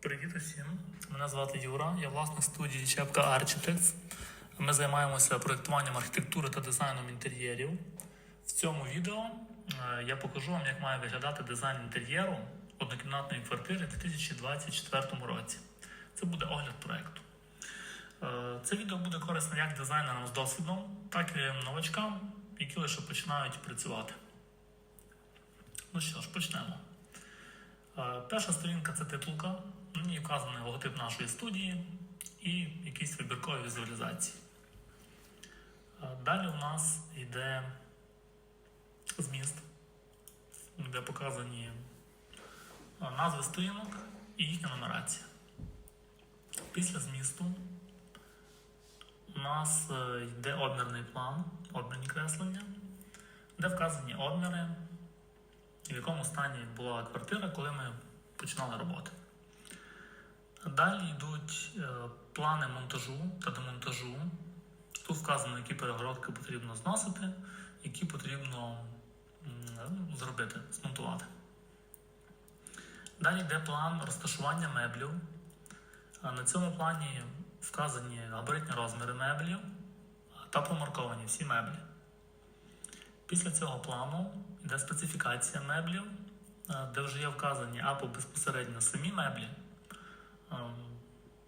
Привіт усім! Мене звати Юра, я власник студії Чепка Architects. Ми займаємося проєктуванням архітектури та дизайном інтер'єрів. В цьому відео е, я покажу вам, як має виглядати дизайн інтер'єру однокімнатної квартири у 2024 році. Це буде огляд проєкту. Е, Це відео буде корисне як дизайнерам з досвідом, так і новачкам, які лише починають працювати. Ну що ж, почнемо. Перша сторінка це титулка. На ній вказаний логотип нашої студії і якісь вибіркові візуалізації. Далі у нас йде зміст, де показані назви сторінок і їхня нумерація. Після змісту у нас е, йде обмірний план, обмірні креслення, де вказані обміри, в якому стані була квартира, коли ми починали роботи. Далі йдуть е, плани монтажу та демонтажу. Тут вказано, які перегородки потрібно зносити, які потрібно зробити, змонтувати. Далі йде план розташування меблів. На цьому плані вказані габаритні розміри меблів та промарковані всі меблі. Після цього плану йде специфікація меблів, е, де вже є вказані або безпосередньо самі меблі, ем,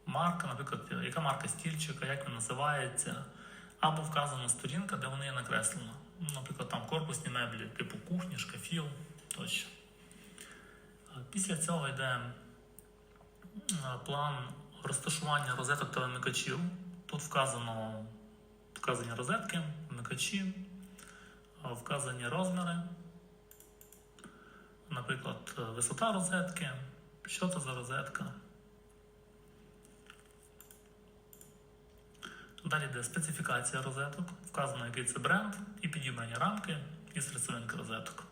марка, наприклад, яка марка стільчика, як він називається, або вказана сторінка, де вони є накреслено. Ну, Наприклад, там корпусні меблі, типу кухні, шкафів тощо. Е, Після цього йде е, план розташування розеток та вимикачів. Тут вказано вказані розетки, вимикачі, е, вказані розміри, наприклад, е, висота розетки, що це за розетка. Далі йде специфікація розеток, вказано, який це бренд, і підібрані рамки і серцевинки розеток.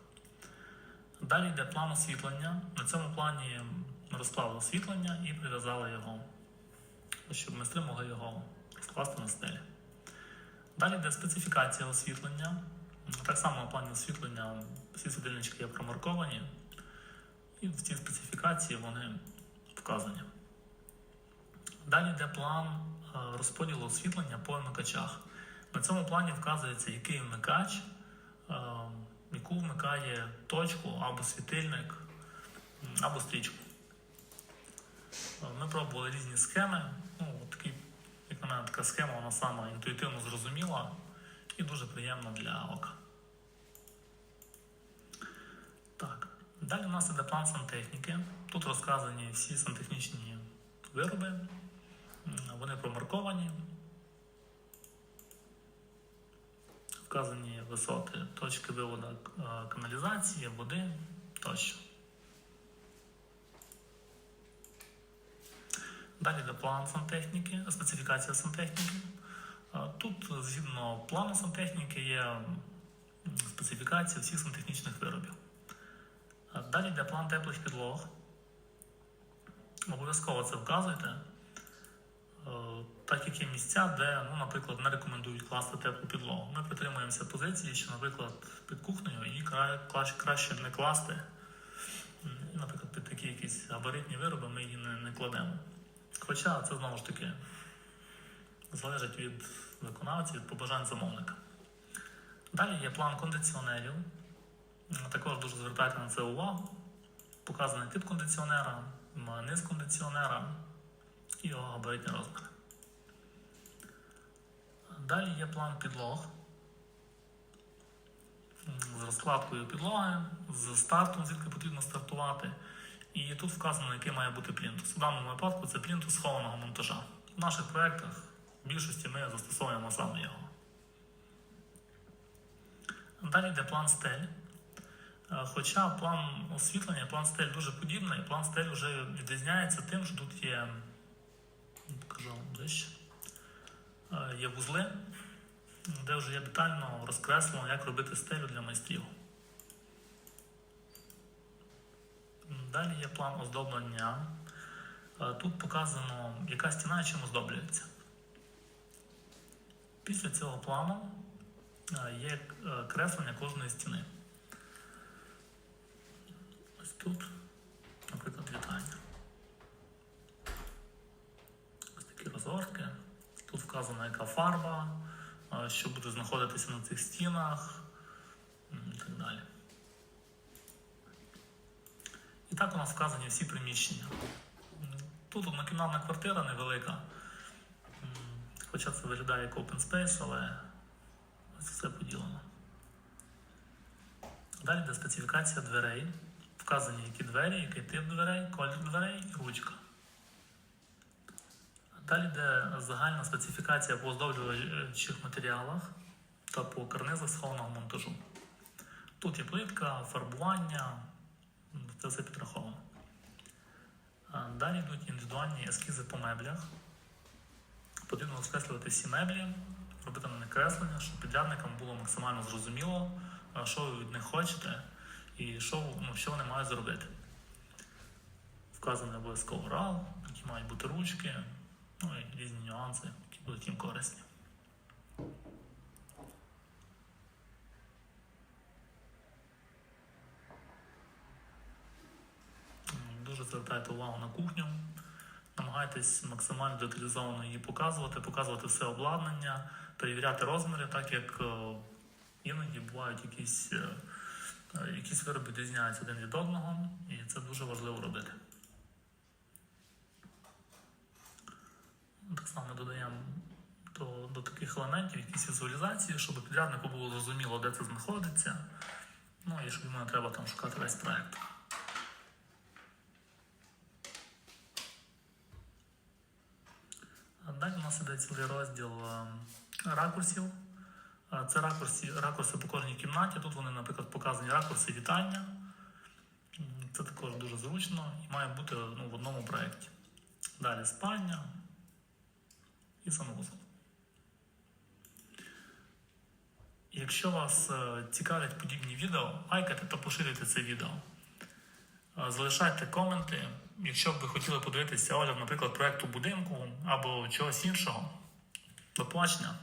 Далі йде план освітлення. На цьому плані ми розклали освітлення і прив'язали його, щоб майстри могли його розкласти на стелі. Далі йде специфікація освітлення. Так само на плані освітлення всі світильнички є промарковані, і в цій специфікації вони вказані. Далі йде план е, розподілу освітлення по вмикачах. На цьому плані вказується, який вмикач, е, яку вмикає точку або світильник, або стрічку. Е, Ми пробували різні схеми. Ну, такий, як на мене, така схема, вона сама інтуїтивно зрозуміла і дуже приємна для ока. Так. Далі у нас іде план сантехніки. Тут розказані всі сантехнічні вироби. Вони промарковані. Вказані висоти, точки виводу е, каналізації, води тощо. Далі йде план сантехніки, специфікація сантехніки. Е, Тут, згідно плану сантехніки, є специфікація всіх сантехнічних виробів. Далі йде план теплих підлог. Обов'язково це вказуйте. Е, Так як є місця, де, ну, наприклад, не рекомендують класти теплу підлогу. Ми притримуємося позиції, що, наприклад, під кухнею її краще не класти. Наприклад, під такі якісь габаритні вироби ми її не, не кладемо. Хоча це знову ж таки залежить від виконавця, від побажань замовника. Далі є план кондиціонерів. М, Також дуже звертайте на це увагу. Показаний тип кондиціонера, низ кондиціонера і його габаритні розміри. Далі є план підлог з розкладкою підлоги, з стартом, звідки потрібно стартувати. І тут вказано, який має бути плінтус. У даному випадку це плінтус схованого монтажа. В наших проєктах в більшості ми застосовуємо саме його. Далі йде план стель. Е, Хоча план освітлення, план стель дуже подібний, план стель вже відрізняється тим, що тут є, ну, покажу вам ближче, Е, є вузли, де вже є детально розкреслено, як робити стелю для майстрів. Далі є план оздоблення. Е, Тут показано, яка стіна і чим оздоблюється. Після цього плану є креслення кожної стіни тут, наприклад, вітання. Ось такі розгортки. Тут вказана яка фарба, що буде знаходитися на цих стінах і так далі. І так у нас вказані всі приміщення. Тут однокімнатна квартира невелика, хоча це виглядає як open space, але ось все поділено. Далі де специфікація дверей. Вказані, які двері, який тип дверей, колір дверей і ручка. Далі йде загальна специфікація по оздоблюючих матеріалах та по карнизах схованого монтажу. Тут є плитка, фарбування, це все підраховано. Далі йдуть індивідуальні ескізи по меблях. Потрібно розкреслювати всі меблі, робити на них креслення, щоб підрядникам було максимально зрозуміло, що ви від них хочете і що, ну, що вони мають зробити. Вказаний обов'язково рал, які мають бути ручки, ну і різні нюанси, які будуть їм корисні. Дуже звертайте увагу на кухню. Намагайтесь максимально деталізовано її показувати, показувати все обладнання, перевіряти розміри, так як е, іноді бувають якісь, е, якісь вироби відрізняються один від одного, і це дуже важливо робити. Так само додаємо до, до таких елементів якісь візуалізації, щоб підряднику було зрозуміло, де це знаходиться. Ну і щоб йому не треба там шукати весь проект. А Далі у нас іде цілий розділ е, ракурсів. Це ракурси, ракурси по кожній кімнаті. Тут вони, наприклад, показані ракурси вітання. Це також дуже зручно і має бути ну, в одному проєкті. Далі спальня і санвузол. Якщо вас е, цікавлять подібні відео, лайкайте та поширюйте це відео. Е, Залишайте коменти, якщо б ви хотіли подивитися огляд, наприклад, проекту будинку або чогось іншого. До побачення!